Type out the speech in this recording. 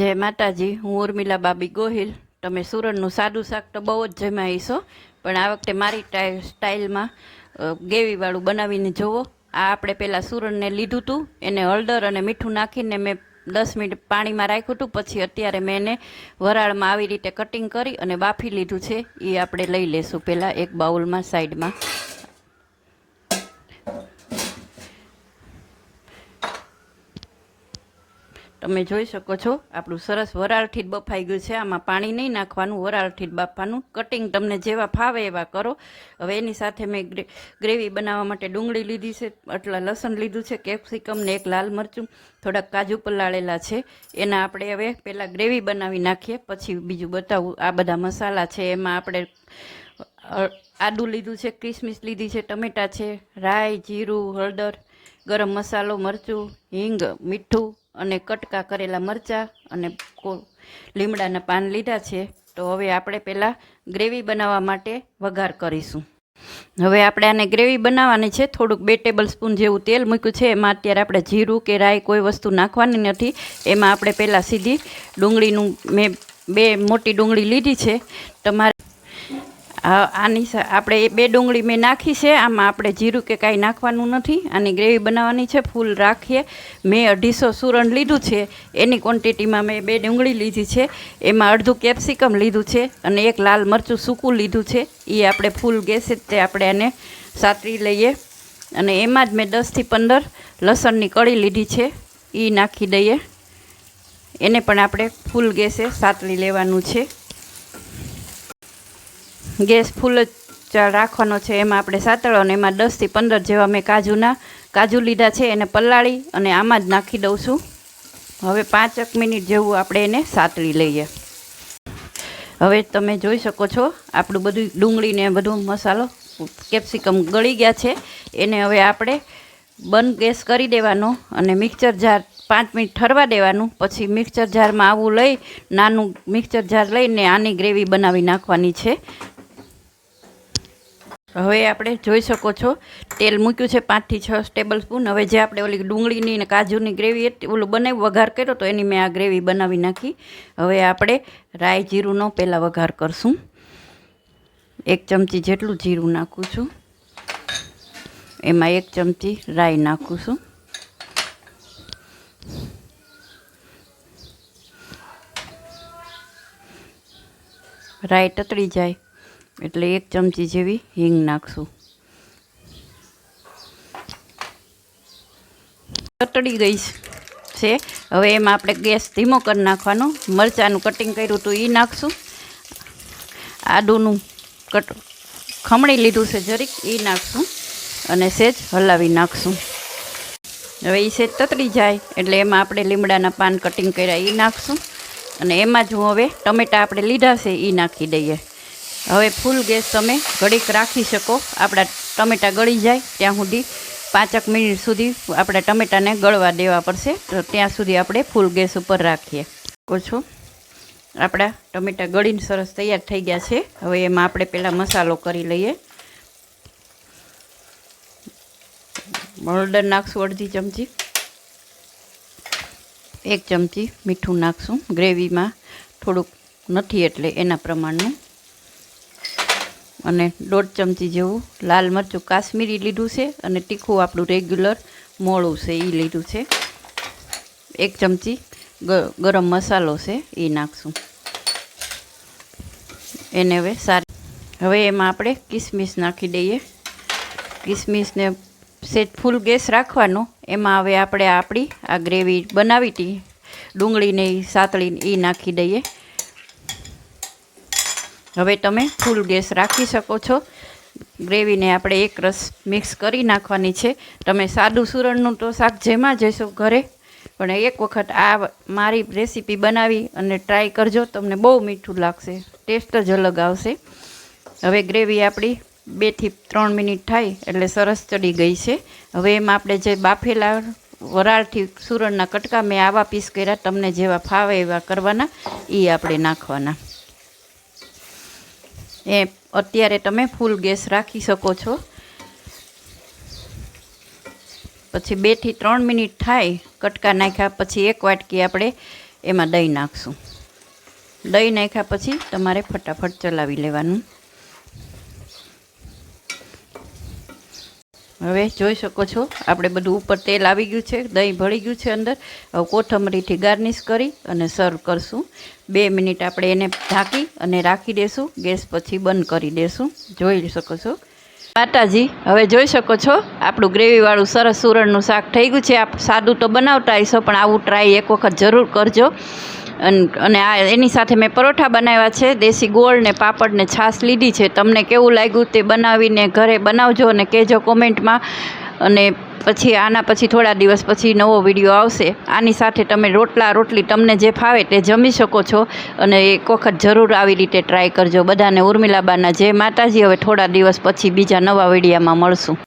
જય માતાજી, હું ઉર્મિલા બાબી ગોહિલ. તમે સુરણનું સાદું શાક તો બહુ જ જમાઈશો પણ આ વખતે મારી સ્ટાઇલમાં ગેવીવાળું બનાવીને જુઓ આ આપણે પહેલાં સુરણને લીધું હતું એને હળદર અને મીઠું નાખીને મેં દસ મિનિટ પાણીમાં રાખ્યું હતું. પછી અત્યારે મેં એને વરાળમાં આવી રીતે કટિંગ કરી અને બાફી લીધું છે. એ આપણે લઈ લેશું પહેલાં એક બાઉલમાં સાઈડમાં. તમે જોઈ શકો છો, આપણું સરસ વરાળથી જ બફાઈ ગયું છે. આમાં પાણી નહીં નાખવાનું વરાળથી જ બાફવાનું. કટિંગ તમને જેવા ફાવે એવા કરો. હવે એની સાથે મેં ગ્રેવી બનાવવા માટે ડુંગળી લીધી છે, આટલા લસણ લીધું છે, કેપ્સિકમ ને એક લાલ મરચું. થોડાક કાજુ પલાળેલા છે. એના આપણે હવે પહેલાં ગ્રેવી બનાવી નાખીએ. પછી બીજું બતાવું, આ બધા મસાલા છે. એમાં આપણે આદું લીધું છે, કિસમિસ લીધી છે, ટમેટા છે, રાઈ, જીરું, હળદર, ગરમ મસાલો, મરચું, હિંગ, મીઠું અને કટકા કરેલા મરચાં અને લીમડાના પાન લીધા છે. તો હવે આપણે પહેલાં ગ્રેવી બનાવવા માટે વઘાર કરીશું. હવે આપણે આને ગ્રેવી બનાવવાની છે. થોડુંક બે ટેબલ સ્પૂન જેવું તેલ મૂક્યું છે. એમાં અત્યારે આપણે જીરું કે રાઈ કોઈ વસ્તુ નાખવાની નથી. એમાં આપણે પહેલાં સીધી ડુંગળીનું મેં બે મોટી ડુંગળી લીધી છે. તમારે આની આપણે બે ડુંગળી મેં નાખી છે. આમાં આપણે જીરું કે કાંઈ નાખવાનું નથી. આની ગ્રેવી બનાવવાની છે. ફૂલ રાખીએ. મેં અઢીસો સુરણ લીધું છે. એની ક્વોન્ટિટીમાં મેં બે ડુંગળી લીધી છે. એમાં અડધું કેપ્સિકમ લીધું છે અને એક લાલ મરચું સૂકું લીધું છે. એ આપણે ફૂલ ગેસે તે આપણે એને સાતરી લઈએ. અને એમાં જ મેં દસથી પંદર લસણની કળી લીધી છે. એ નાખી દઈએ. એને પણ આપણે ફૂલ ગેસે સાતરી લેવાનું છે. ગેસ ફૂલ જ રાખવાનો છે. એમાં આપણે સાતળો અને એમાં દસથી પંદર જેવા મેં કાજુના, કાજુ લીધા છે એને પલાળી અને આમાં જ નાખી દઉં છું. હવે પાંચક મિનિટ જેવું આપણે એને સાતળી લઈએ. હવે તમે જોઈ શકો છો આપણું બધું ડુંગળીને બધું મસાલો કેપ્સિકમ ગળી ગયા છે. એને હવે આપણે બંધ ગેસ કરી દેવાનો અને મિક્સર જાર પાંચ મિનિટ ઠરવા દેવાનું. પછી મિક્સર જારમાં આવું લઈ, નાનું મિક્સર જાર લઈને આની ગ્રેવી બનાવી નાખવાની છે. હવે આપણે જોઈ શકો છો, તેલ મૂક્યું છે પાંચથી છ ટેબલ સ્પૂન હવે જે આપણે ઓલી ડુંગળીની ને કાજુની ગ્રેવી હતી, ઓલું બનાવી, વઘાર કર્યો તો એની મેં આ ગ્રેવી બનાવી નાખી. હવે આપણે રાઈ જીરુંનો પહેલાં વઘાર કરશું. એક ચમચી જેટલું જીરું નાખું છું. એમાં એક ચમચી રાઈ નાખું છું. રાઈ તતડી જાય. એટલે એક ચમચી જેવી હિંગ નાખશું. તતડી ગઈ છે. હવે એમાં આપણે ગેસ ધીમો કરી નાખવાનો. મરચાંનું કટિંગ કર્યું હતું એ નાખશું. આદુનું કટ ખમણી લીધું છે જરીક એ નાખશું અને સેજ હલાવી નાખશું. હવે એ સેજ તતરી જાય એટલે એમાં આપણે લીમડાના પાન કટિંગ કર્યા એ નાખશું. અને એમાં જ હું હવે ટમેટાં આપણે લીધા છે એ નાખી દઈએ. હવે ફૂલ ગેસ તમે ઘડીક રાખી શકો. આપણા ટમેટાં ગળી જાય ત્યાં સુધી પાંચક મિનિટ સુધી આપણે ટમેટાને ગળવા દેવા પડશે. તો ત્યાં સુધી આપણે ફૂલ ગેસ ઉપર રાખીએ. ઓછો આપણા ટમેટાં ગળીને સરસ તૈયાર થઈ ગયા છે. હવે એમાં આપણે પહેલાં મસાલો કરી લઈએ. હળદર નાખશું અડધી ચમચી. એક ચમચી મીઠું નાખશું. ગ્રેવીમાં થોડુંક નથી એટલે એના પ્રમાણનું. અને દોઢ ચમચી જેવું લાલ મરચું કાશ્મીરી લીધું છે અને તીખું આપણું રેગ્યુલર મોળું છે એ લીધું છે. એક ચમચી ગરમ મસાલો છે એ નાખશું. એને હવે સારી હવે એમાં આપણે કિસમિસ નાખી દઈએ. કિસમિસને સેજ ફૂલ ગેસ રાખવાનો. એમાં હવે આપણે આપણી આ ગ્રેવી બનાવી હતી ડુંગળીને સાતળીને એ નાખી દઈએ. હવે તમે ફૂલ ગેસ રાખી શકો છો. ગ્રેવીને આપણે એક રસ મિક્સ કરી નાખવાની છે. તમે સાદું સુરણનું તો શાક જેમાં જશો ઘરે, પણ એક વખત આ મારી રેસીપી બનાવી અને ટ્રાય કરજો, તમને બહુ મીઠું લાગશે ટેસ્ટ જ અલગ આવશે. હવે ગ્રેવી આપણી બેથી ત્રણ મિનિટ થાય એટલે સરસ ચડી ગઈ છે. હવે એમાં આપણે જે બાફેલા વરાળથી સુરણના કટકા મેં આવા પીસ કર્યા, તમને જેવા ફાવે એવા કરવાના એ આપણે નાખવાના. એ અત્યારે તમે ફૂલ ગેસ રાખી શકો છો. પછી બેથી ત્રણ મિનિટ થાય, કટકા નાખ્યા પછી એક વાટકી આપણે એમાં દહીં નાખશું. દહીં નાખ્યા પછી તમારે ફટાફટ ચલાવી લેવાનું. હવે જોઈ શકો છો, આપણે બધું ઉપર તેલ આવી ગયું છે, દહીં ભળી ગયું છે અંદર. હવે કોથમરીથી ગાર્નિશ કરી અને સર્વ કરશું. બે મિનિટ આપણે એને ઢાંકી અને રાખી દેશું. ગેસ પછી બંધ કરી દેશું. જોઈ શકો છો. માતાજી, હવે જોઈ શકો છો, આપણું ગ્રેવીવાળું સરસ સુરણનું શાક થઈ ગયું છે. આપ સાદું તો બનાવતા હશો, પણ આવું ટ્રાય એક વખત જરૂર કરજો. અને આ એની સાથે મેં પરોઠા બનાવ્યા છે, દેશી ગોળ ને પાપડ ને છાશ લીધી છે. તમને કેવું લાગ્યું તે બનાવીને ઘરે બનાવજો અને કહેજો કોમેન્ટમાં. અને પછી આના પછી થોડા દિવસ પછી નવો વીડિયો આવશે. આની સાથે તમે રોટલા, રોટલી તમને જે ફાવે તે જમી શકો છો. અને એક વખત જરૂર આવી રીતે ટ્રાય કરજો. બધાને ઉર્મિલાબાના જય માતાજી. હવે થોડા દિવસ પછી બીજા નવા વિડીયામાં મળશું.